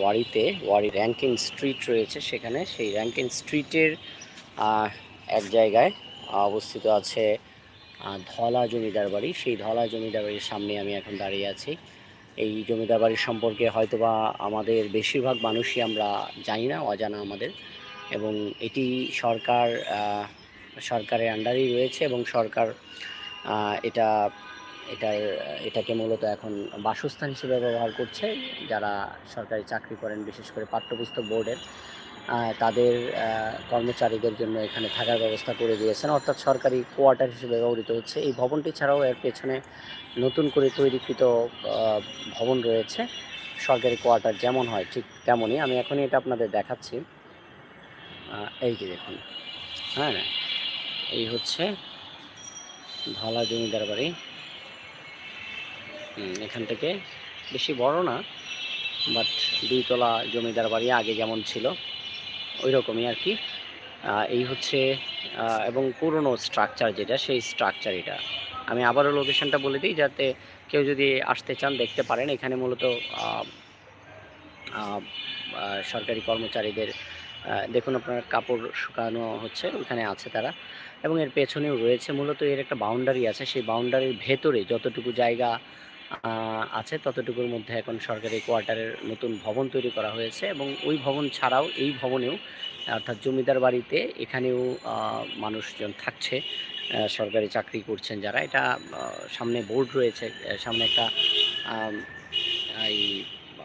ওয়ারিতে, ওয়ারি ranking street রয়েছে সেখানে। সেই র্যাঙ্কিং স্ট্রিটের এক জায়গায় অবস্থিত আছে ধলা জমিদার বাড়ি। সেই ধলা জমিদার বাড়ির সামনে আমি এখন দাঁড়িয়ে আছি। এই জমিদার বাড়ির সম্পর্কে হয়তোবা আমাদের বেশিরভাগ মানুষই আমরা জানি না, অজানা আমাদের। এবং এটি সরকার সরকারের আন্ডারেই রয়েছে এবং সরকার এটা এটার এটাকে মূলত এখন বাসস্থান হিসেবে ব্যবহার করছে। যারা সরকারি চাকরি করেন, বিশেষ করে পাঠ্যপুস্তক বোর্ডের তাদের কর্মচারীদের জন্য এখানে থাকার ব্যবস্থা করে দিয়েছেন। অর্থাৎ সরকারি কোয়ার্টার হিসেবে ব্যবহৃত হচ্ছে। এই ভবনটি ছাড়াও এর পেছনে নতুন করে তৈরিকৃত ভবন রয়েছে। সরকারি কোয়ার্টার যেমন হয় ঠিক তেমনই। আমি এখনই এটা আপনাদের দেখাচ্ছি। এই যে দেখুন। হ্যাঁ এই হচ্ছে ধলা জমিদার বাড়ি। এখান থেকে বেশি বড় না বাট দুইতলা জমিদার বাড়ি আগে যেমন ছিল ওই রকমই আর কি। এই হচ্ছে এবং পুরনো স্ট্রাকচার যেটা, সেই স্ট্রাকচার এটা। আমি আবারও লোকেশনটা বলে দিই, যাতে কেউ যদি আসতে চান, দেখতে পারেন। এখানে মূলত সরকারি কর্মচারীদের দেখুন আপনার কাপড় শুকানো হচ্ছে, ওখানে আছে তারা। এবং এর পেছনেও রয়েছে, মূলত এর একটা বাউন্ডারি আছে। সেই বাউন্ডারির ভেতরে যতটুকু জায়গা আছে। ততটুকুর মধ্যে এখন সরকারি কোয়ার্টারের নতুন ভবন তৈরি করা হয়েছে এবং ওই ভবন ছাড়াও এই ভবনেও, অর্থাৎ জমিদার বাড়িতে এখানেও মানুষজন থাকছে সরকারি চাকরি করছেন যারা। এটা সামনে বোর্ড রয়েছে সামনে একটা এই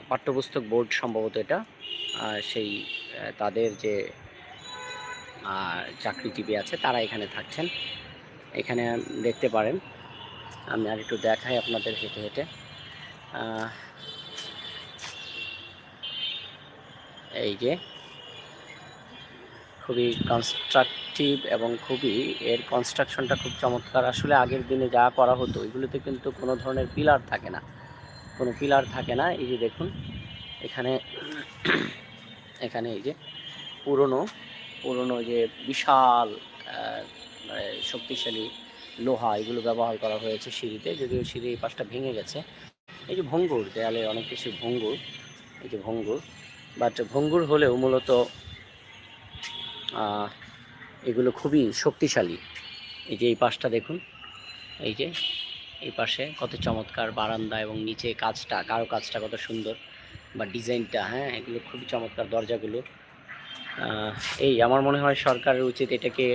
পাঠ্যপুস্তক বোর্ড সম্ভবত এটা। সেই তাদের যে চাকরিজীবী আছে, তারা এখানে থাকছেন। এখানে দেখতে পারেন আমি আর একটু দেখাই আপনাদের হেঁটে হেঁটে। এই যে, খুবই কনস্ট্রাকটিভ এবং খুবই এর কনস্ট্রাকশনটা খুব চমৎকার। আসলে আগের দিনে যা করা হতো এগুলোতে কিন্তু কোনো ধরনের পিলার থাকে না। কোনো পিলার থাকে না, এই যে দেখুন, এখানে এখানে এই যে পুরনো পুরনো যে বিশাল মানে শক্তিশালী লোহা এগুলো ব্যবহার করা হয়েছে সিঁড়িতে, যদিও সিঁড়ি এই পাশটা ভেঙে গেছে। এই যে ভঙ্গুর, দেয়ালে অনেক কিছু ভঙ্গুর, এই যে ভঙ্গুর। বাট ভঙ্গুর হলেও মূলত এগুলো খুবই শক্তিশালী। এই যে এই পাশটা দেখুন, এই যে এই পাশে কত চমৎকার বারান্দা এবং নিচে কাজটা কারও কাজটা কত সুন্দর। বা ডিজাইনটা হ্যাঁ এগুলো খুবই চমৎকার দরজাগুলো। এই আমার মনে হয় সরকারের উচিত এটাকে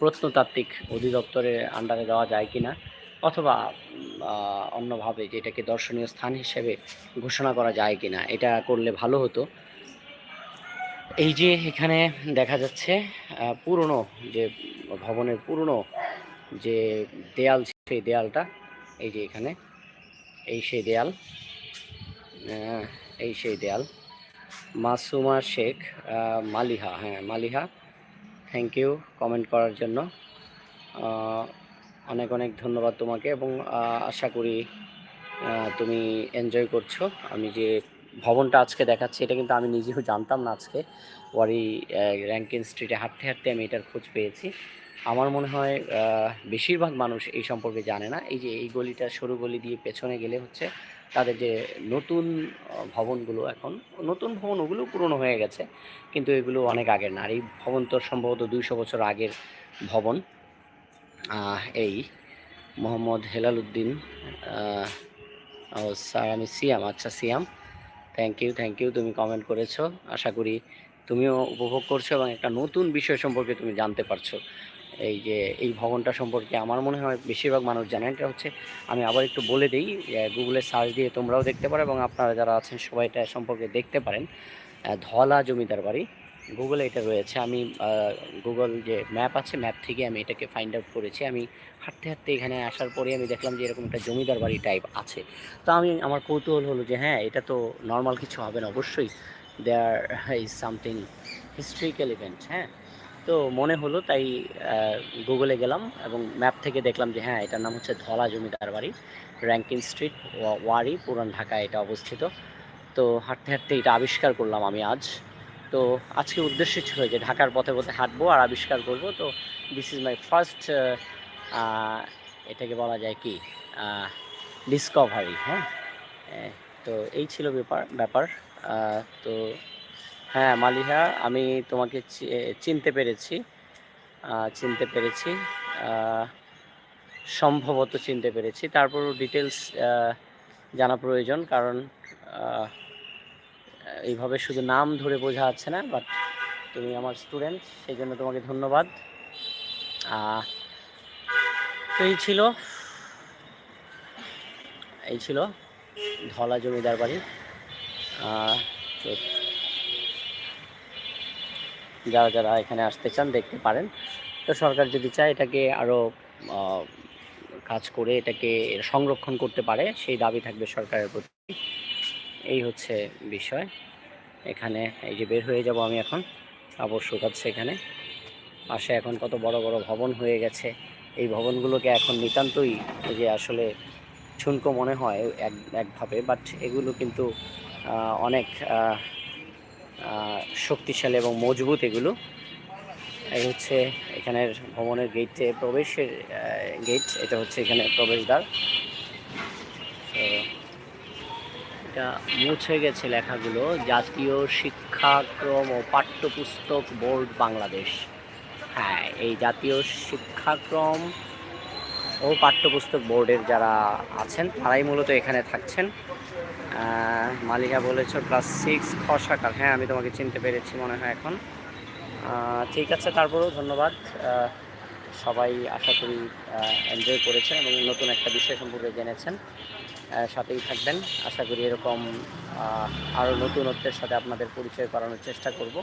প্রত্নতাত্ত্বিক অধিদপ্তরের আন্ডারে দেওয়া যায় কিনা অথবা অন্যভাবে যেটাকে দর্শনীয় স্থান হিসেবে ঘোষণা করা যায় কিনা, এটা করলে ভালো হতো। এই যে এখানে দেখা যাচ্ছে পুরনো যে ভবনের পুরনো যে দেয়াল সেই দেয়ালটা, এই যে এখানে, এই সেই দেয়াল এই সেই দেয়াল, মাসুমা শেখ মালিহা হ্যাঁ মালিহা থ্যাংক ইউ কমেন্ট করার জন্য। অনেক অনেক ধন্যবাদ তোমাকে এবং আশা করি তুমি এনজয় করছ। আমি যে ভবনটা আজকে দেখাচ্ছি, এটা কিন্তু আমি নিজেও জানতাম না আজকে। ওয়ারি র্যাঙ্কিন স্ট্রিটে হাঁটতে হাঁটতে আমি এটার খোঁজ পেয়েছি। আমার মনে হয় বেশিরভাগ মানুষ এই সম্পর্কে জানে না। এই যে এই গলিটা সরু গলি দিয়ে পেছনে গেলে হচ্ছে তাদের যে নতুন ভবনগুলো এখন, নতুন ভবন ওগুলো পুরনো হয়ে গেছে, কিন্তু এগুলো অনেক আগের না। আর এই ভবন তো সম্ভবত দুইশো বছর আগের ভবন। এই মোহাম্মদ হেলাল উদ্দিন স্যার, আমি সিয়াম আচ্ছা Siam thank you thank you তুমি কমেন্ট করেছ। আশা করি তুমিও উপভোগ করছ এবং একটা নতুন বিষয় সম্পর্কে তুমি জানতে পারছ। এই যে, এই ভবনটা সম্পর্কে আমার মনে হয় বেশিরভাগ মানুষ জানেন এটা হচ্ছে, আমি আবার একটু বলে দিই গুগলে সার্চ দিয়ে তোমরাও দেখতে পারো এবং আপনারা যারা আছেন সবাই এটা সম্পর্কে দেখতে পারেন। ধলা জমিদার বাড়ি গুগলে এটা রয়েছে। আমি গুগল যে ম্যাপ আছে ম্যাপ থেকে আমি এটাকে ফাইন্ড আউট করেছি। আমি হাঁটতে হাঁটতে এখানে আসার পরে আমি দেখলাম যে এরকম একটা জমিদার বাড়ি টাইপ আছে। তো আমি, আমার কৌতূহল হলো যে হ্যাঁ এটা তো নর্মাল কিছু হবে না, অবশ্যই there is something historical event হ্যাঁ? তো মনে হলো, তাই গুগলে গেলাম এবং ম্যাপ থেকে দেখলাম যে হ্যাঁ এটার নাম হচ্ছে ধলা জমিদার বাড়ি র্যাঙ্কিং স্ট্রিট ওয়ারি, পুরান ঢাকায় এটা অবস্থিত। তো হাঁটতে হাঁটতে এটা আবিষ্কার করলাম আমি আজ। তো আজকে উদ্দেশ্য ছিল যে, ঢাকার পথে পথে হাঁটবো আর আবিষ্কার করব। তো দিস ইজ মাই ফার্স্ট এটাকে বলা যায় কি ডিসকভারি হ্যাঁ? তো এই ছিল ব্যাপার ব্যাপার। তো হ্যাঁ মালিহা, আমি তোমাকে চিনতে পেরেছি। চিনতে পেরেছি। সম্ভবত চিনতে পেরেছি। তারপরও ডিটেলস জানা প্রয়োজন, কারণ এইভাবে শুধু নাম ধরে বোঝা যাচ্ছে না বাট তুমি আমার স্টুডেন্ট সেই জন্য তোমাকে ধন্যবাদ। তো এই ছিল এই ছিল ধলা জমিদার বাড়ি। তো যারা যারা এখানে আসতে চান, দেখতে পারেন। তো সরকার যদি চায় এটাকে আরও কাজ করে এটাকে সংরক্ষণ করতে পারে, সেই দাবি থাকবে সরকারের প্রতি। এই হচ্ছে বিষয়। এখানে এই যে বের হয়ে যাব আমি এখন। আবর শুকাচ্ছে এখানে। পাশে এখন কত বড় বড় ভবন হয়ে গেছে। এই ভবনগুলোকে এখন নিতান্তই যে আসলে ঠুনকো মনে হয় এক, একভাবে বাট এগুলো কিন্তু অনেক শক্তিশালী এবং মজবুত এগুলো। এই হচ্ছে এখানের ভবনের গেটে প্রবেশের গেট এটা হচ্ছে এখানে প্রবেশদ্বার। এটা মুছে গেছে লেখাগুলো, জাতীয় শিক্ষাক্রম ও পাঠ্যপুস্তক বোর্ড বাংলাদেশ। হ্যাঁ এই জাতীয় শিক্ষাক্রম ও পাঠ্যপুস্তক বোর্ডের যারা আছেন, তারাই মূলত এখানে থাকছেন। মালিকা বলেছ ক্লাস সিক্স খ শাখার হ্যাঁ আমি তোমাকে চিনতে পেরেছি মনে হয় এখন। ঠিক আছে, তারপরেও ধন্যবাদ। সবাই আশা করি এনজয় করেছেন এবং নতুন একটা বিষয় সম্পর্কে জেনেছেন। সাথেই থাকবেন। আশা করি এরকম আরও নতুনত্বের সাথে আপনাদের পরিচয় করানোর চেষ্টা করব।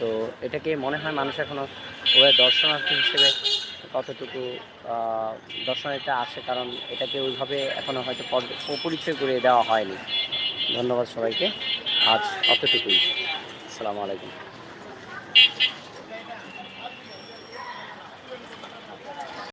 তো এটাকে মনে হয় মানুষ এখনও ওরা দর্শনার্থী হিসেবে কতটুকু দর্শনীয়তা আসে কারণ এটাকে ওইভাবে এখনও হয়তো পর- পরিচয় করে দেওয়া হয়নি। ধন্যবাদ সবাইকে। আজ অতটুকুই। আসসালামু আলাইকুম।